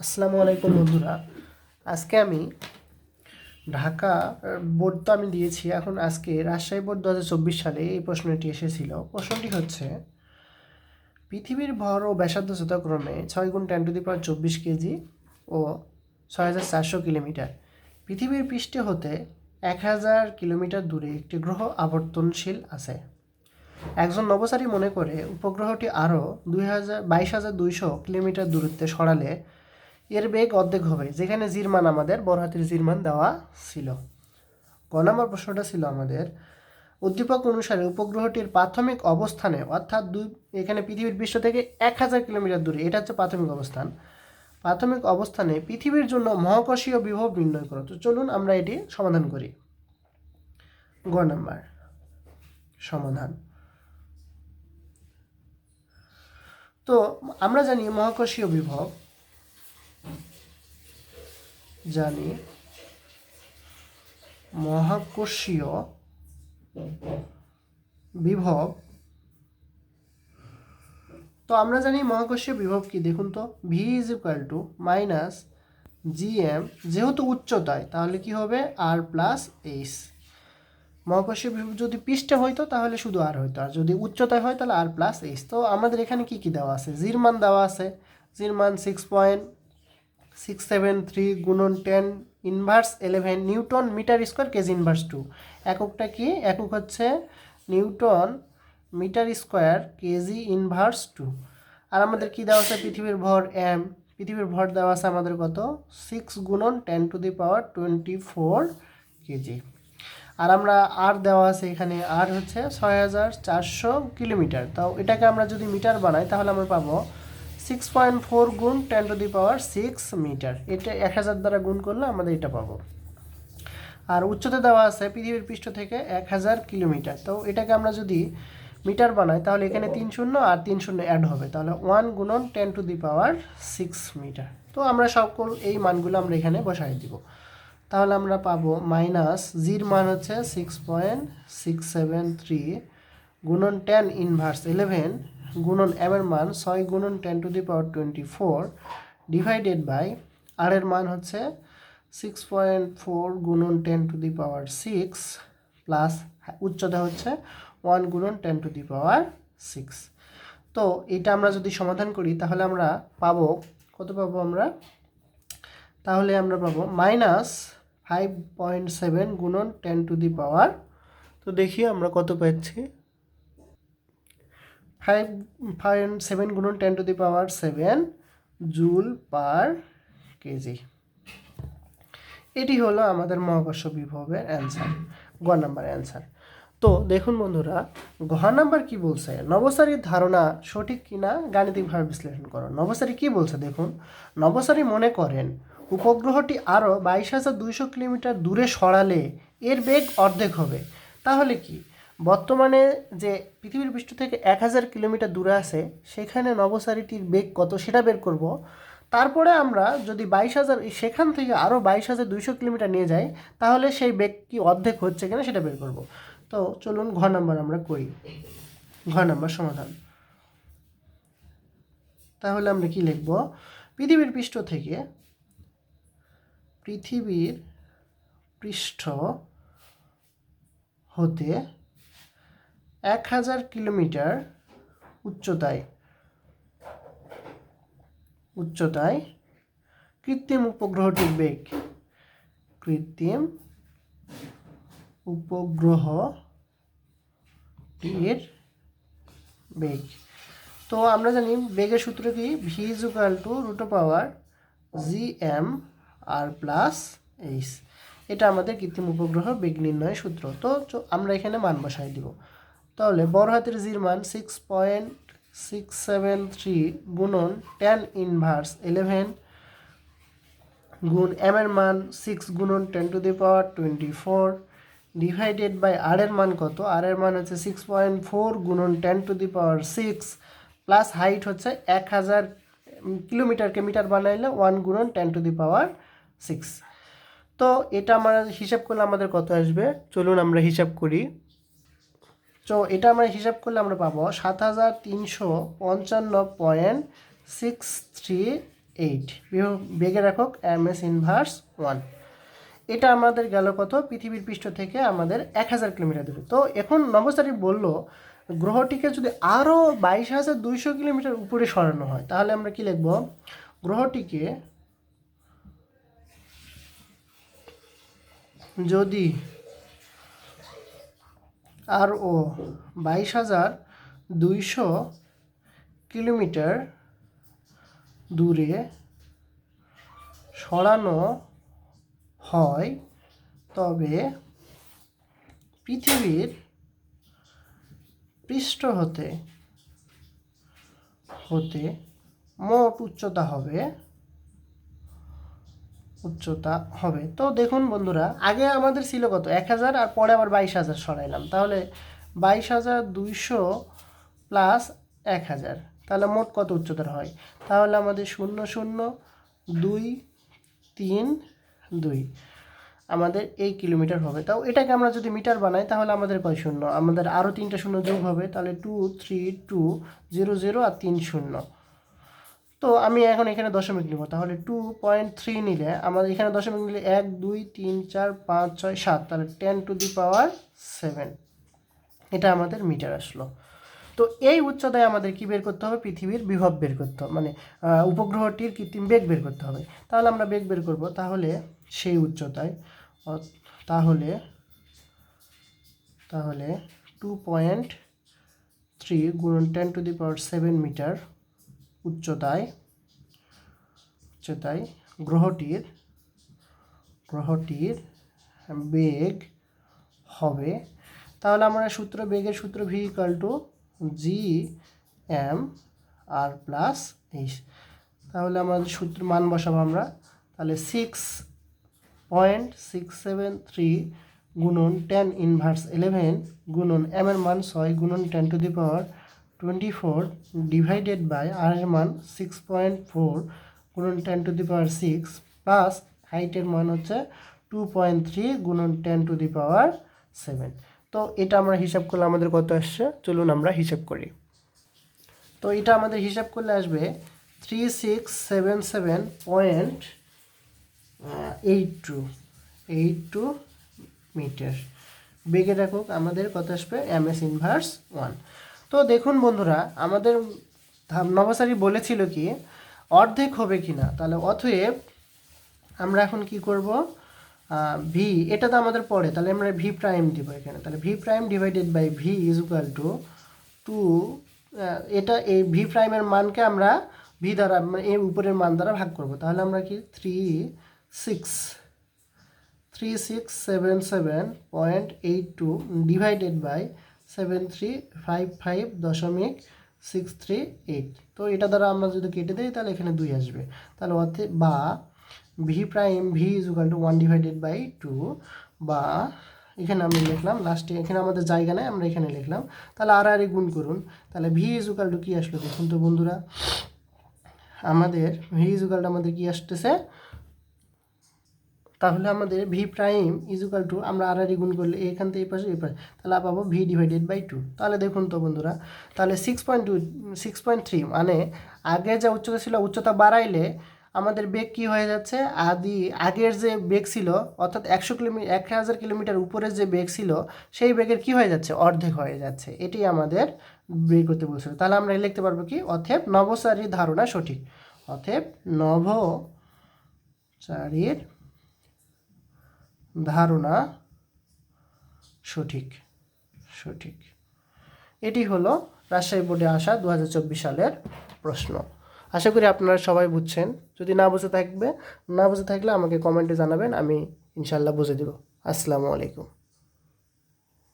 আসসালামু আলাইকুম বন্ধুরা। আজকে আমি ঢাকা বোর্ড তো আমি দিয়েছি। এখন আজকে রাজশাহী বোর্ড দু হাজার চব্বিশ সালে এই প্রশ্নটি এসেছিল। প্রশ্নটি হচ্ছে, পৃথিবীর ভর ও ব্যাসার্ধ যথাক্রমে ছয় গুণ টেন টু দি পাওয়ার চব্বিশ কেজি ও ছয় হাজার চারশো কিলোমিটার। পৃথিবীর পৃষ্ঠে হতে এক হাজার কিলোমিটার দূরে একটি গ্রহ আবর্তনশীল আছে। একজন নবচারী মনে করে, উপগ্রহটি আরও দুই হাজার, বাইশ হাজার দুইশো কিলোমিটার দূরত্বে সরালে এর বেগ অর্ধেক হবে। যেখানে জির মান আমাদের, বড় হাতের জির মান দেওয়া ছিল। ক নম্বর প্রশ্নটা ছিল আমাদের, উদ্দীপক অনুসারে উপগ্রহটির প্রাথমিক অবস্থানে, অর্থাৎ দুই, এখানে পৃথিবীর বিশ্ব থেকে এক হাজার কিলোমিটার দূরে, এটা হচ্ছে প্রাথমিক অবস্থান। প্রাথমিক অবস্থানে পৃথিবীর জন্য মহাকর্ষীয় বিভব নির্ণয় করো। তো চলুন আমরা এটি সমাধান করি। গ নাম্বার সমাধান। তো আমরা জানি মহাকর্ষীয় বিভব জানি। মহাকর্ষীয় বিভব। তো আমরা জানি মহাকর্ষীয় বিভব কি, দেখুন তো। V is equal to minus G M যেহেতু উচ্চতায়, তাহলে কি হবে? আর প্লাস এইচ মহাকর্ষীয় বিভব যদি পৃষ্ঠে হইতো, তাহলে শুধু আর হইতো। আর যদি উচ্চতায় হয়, তাহলে আর প্লাস এইচ তো আমাদের এখানে কি কি দেওয়া আছে? জির মান দেওয়া আছে। জির মান six point six seven three গুণন ten inverse eleven newton metre square kg inverse two এককটা কি? একক হচ্ছে newton metre square kg inverse two আর আমাদের কি দেওয়া আছে? পৃথিবীর ভর এম পৃথিবীর ভর দেওয়া আছে আমাদের কত? সিক্স গুণন ten to the power twenty four kg আর আমরা আর দেওয়া আছে এখানে আর হচ্ছে ছয় হাজার চারশো কিলোমিটার। তাও এটাকে আমরা যদি মিটার বানাই, তাহলে আমরা পাবো সিক্স পয়েন্ট ফোর গুণ ten to the power six metre এটা এক হাজার দ্বারা গুণ করলে আমাদের এটা পাবো। আর উচ্চতা দেওয়া আছে পৃথিবীর পৃষ্ঠ থেকে এক হাজার কিলোমিটার। তো এটাকে আমরা যদি মিটার বানাই, তাহলে এখানে তিন শূন্য আর তিন শূন্য অ্যাড হবে। তাহলে ওয়ান গুণন ten to the power six metre তো আমরা সকল এই মানগুলো আমরা এখানে বসাই দিব। তাহলে আমরা পাবো মাইনাস জির মান হচ্ছে six point six seven three গুণন টেন ইনভার্স ইলেভেন গুণন এম এর মান ছয় গুণন ten to the power twenty four divided by R এর মান হচ্ছে সিক্স পয়েন্ট ফোর গুণন ten to the power six plus উচ্চতা হচ্ছে ওয়ান গুণন ten to the power six তো এটা আমরা যদি সমাধান করি, তাহলে আমরা পাবো, কত পাবো আমরা? তাহলে আমরা পাবো মাইনাস ফাইভ পয়েন্ট সেভেন গুণন টেন টু দি পাওয়ার তো দেখি আমরা কত পাচ্ছি। ফাইভ পয়েন্ট সেভেন গুণন ten to the power seven joule per kg এটি হলো আমাদের মহাকর্ষ বিভবের অ্যান্সার গ নাম্বার অ্যান্সার তো দেখুন বন্ধুরা, ঘ নাম্বার কি বলছে? নবসারীর ধারণা সঠিক কিনা গাণিতিকভাবে বিশ্লেষণ করো। নবসারী কি বলছে দেখুন নবসারী মনে করেন, উপগ্রহটি আরও বাইশ হাজার দুইশো কিলোমিটার দূরে সরালে এর বেগ অর্ধেক হবে। তাহলে কি? বর্তমানে যে পৃথিবীর পৃষ্ঠ থেকে এক হাজার কিলোমিটার দূরে আছে, সেখানে নবসারিটির বেগ কত সেটা বের করব। তারপরে আমরা যদি বাইশ হাজার, সেখান থেকে আরও বাইশ হাজার দুইশো কিলোমিটার নিয়ে যাই, তাহলে সেই বেগ কি অর্ধেক হচ্ছে কিনা সেটা বের করব। তো চলুন ঘ নাম্বার আমরা করি। ঘ নাম্বার সমাধান। তাহলে আমরা কি লিখব? পৃথিবীর পৃষ্ঠ থেকে পৃথিবীর পৃষ্ঠ হতে এক হাজার কিলোমিটার উচ্চতায় উচ্চতায় কৃত্রিম উপগ্রহটির বেগ। কৃত্রিম উপগ্রহটির বেগ। তো আমরা জানি বেগের সূত্র কি? V is equal to root power G M R plus H এটা আমাদের কৃত্রিম উপগ্রহ বেগ নির্ণয়ের সূত্র। তো আমরা এখানে মান বসাই দিব। তাহলে বড় হাতের জির মান six point six seven three গুণন টেন ইনভার্স ইলেভেন গুণ এম এর মান সিক্স গুণন ten to the power twenty four divided by R এর মান কত? আর এর মান হচ্ছে সিক্স পয়েন্ট ফোর গুণন ten to the power six plus height হচ্ছে এক হাজার কিলোমিটারকে মিটার বানাইলে ওয়ান গুণন ten to the power six তো এটা আমরা হিসাব করলে আমাদের কত আসবে? চলুন আমরা হিসাব করি। তো এটা আমরা হিসাব করলে আমরা পাবো সাত হাজার তিনশো পঞ্চান্ন পয়েন্ট সিক্স থ্রি এইট বেগের একক এম এস ইনভার্স ওয়ান এটা আমাদের গেল কত? পৃথিবীর পৃষ্ঠ থেকে আমাদের এক হাজার কিলোমিটার দূরে। তো এখন নবস্থারি বলল, গ্রহটিকে যদি আরও বাইশ হাজার দুইশো কিলোমিটার উপরে সরানো হয়, তাহলে আমরা কি লিখব? গ্রহটিকে যদি আর ও বাইশ হাজার দুইশো কিলোমিটার দূরে সরানো হয়। তবে পৃথিবীর পৃষ্ঠ হতে হতে মোট উচ্চতা হবে উচ্চতা হবে। তো দেখুন বন্ধুরা, আগে আমাদের ছিল কত? এক হাজার আর পরে আবার বাইশ হাজার সরাইলাম। তাহলে বাইশ হাজার দুইশো প্লাস এক হাজার, তাহলে মোট কত উচ্চতার হয়? তাহলে আমাদের শূন্য শূন্য দুই তিন দুই, আমাদের এই কিলোমিটার হবে। তাও এটাকে আমরা যদি মিটার বানাই, তাহলে আমাদের কয় শূন্য? আমাদের আরও তিনটা শূন্য যোগ হবে, তাহলে two three two zero zero আর তিন শূন্য। তো আমি এখন এখানে দশমিক নিব। তাহলে টু পয়েন্ট থ্রি নিলে আমাদের এখানে দশমিক নিলে এক, দুই, তিন, চার, পাঁচ, ছয়, সাত। তাহলে ten to the power seven এটা আমাদের মিটার আসলো। তো এই উচ্চতায় আমাদের কি বের করতে হবে? পৃথিবীর বিভব বের করতে হবে। মানে উপগ্রহটির কৃত্রিম বেগ বের করতে হবে। তাহলে আমরা বেগ বের করব। তাহলে সেই উচ্চতায় তাহলে তাহলে টু পয়েন্ট থ্রি গুণন ten to the power seven metre উচ্চতায় উচ্চতায় গ্রহটির গ্রহটির বেগ হবে। তাহলে আমরা সূত্র, বেগের সূত্র v two G M R plus H তাহলে আমাদের সূত্র মান বসাবো আমরা। তাহলে six point six seven three গুণন টেন ইনভার্স ইলেভেন গুণন এম এর মান ছয় গুণন ten to the power twenty four divided by R এর মান সিক্স পয়েন্ট ফোর গুণন ten to the power six plus হাইটের মান হচ্ছে টু পয়েন্ট থ্রি গুণন ten to the power seven তো এটা আমরা হিসাব করলে আমাদের কত আসছে? চলুন আমরা হিসাব করি। তো এটা আমাদের হিসাব করলে আসবে three six seven seven point eight two eight two metre বেগের একক আমাদের কত আসবে? এম এস ইনভার্স ওয়ান তো দেখুন বন্ধুরা, আমাদের নবসারী বলেছিল কি, অর্ধেক হবে কি না তাহলে অতএব আমরা এখন কি করব? ভি এটা তো আমাদের পড়ে তাহলে আমরা ভি প্রাইম দিব এখানে, তাহলে v prime divided by v is equal to two এটা এই ভি প্রাইমের মানকে আমরা ভি দ্বারা মানে এর উপরের মান দ্বারা ভাগ করব, তাহলে আমরা কি three six three six seven seven point eight two divided by seven three five five দশমিক সিক্স থ্রি এইট তো এটা দ্বারা আমরা যদি কেটে দিই, তাহলে এখানে দুই আসবে। তাহলে অর্থে বা v prime v is equal to one divided by two বা এখানে আমি লিখলাম লাস্টে এখানে আমাদের জায়গা নেই, আমরা এখানে লিখলাম। তাহলে আর আর গুণ করুন। তাহলে ভি ইজ ইকাল টু কী আসলো দেখুন তো বন্ধুরা। আমাদের ভি ইজ ইকাল টু আমাদের কী আসতেছে? তাহলে আমাদের ভি প্রাইম ইজুকাল টু আমরা আর গুণ করলে এখান থেকে এই পাশে এই পাশে, তাহলে পাবো ভি ডিভাইডেড বাই টু তাহলে দেখুন তো বন্ধুরা, তাহলে six point two six point three মানে আগে যা উচ্চতা ছিল, উচ্চতা বাড়াইলে আমাদের বেগ কী হয়ে যাচ্ছে? আদি, আগের যে বেগ ছিল, অর্থাৎ একশো কিলোমিটার এক হাজার কিলোমিটার উপরে যে বেগ ছিল, সেই বেগের কী হয়ে যাচ্ছে? অর্ধেক হয়ে যাচ্ছে। এটি আমাদের বের করতে বলছিল। তাহলে আমরা লিখতে পারব কি? অথেব নবচারীর ধারণা সঠিক। অথেব নভচারীর ধারণা সঠিক সঠিক। এটি হলো রাজশাহী বোর্ডে আসা দু হাজার চব্বিশ সালের প্রশ্ন। আশা করি আপনারা সবাই বুঝছেন। যদি না বুঝে থাকবে, না বুঝে থাকলে আমাকে কমেন্টে জানাবেন, আমি ইনশাল্লাহ বুঝে দেব। আসসালামু আলাইকুম।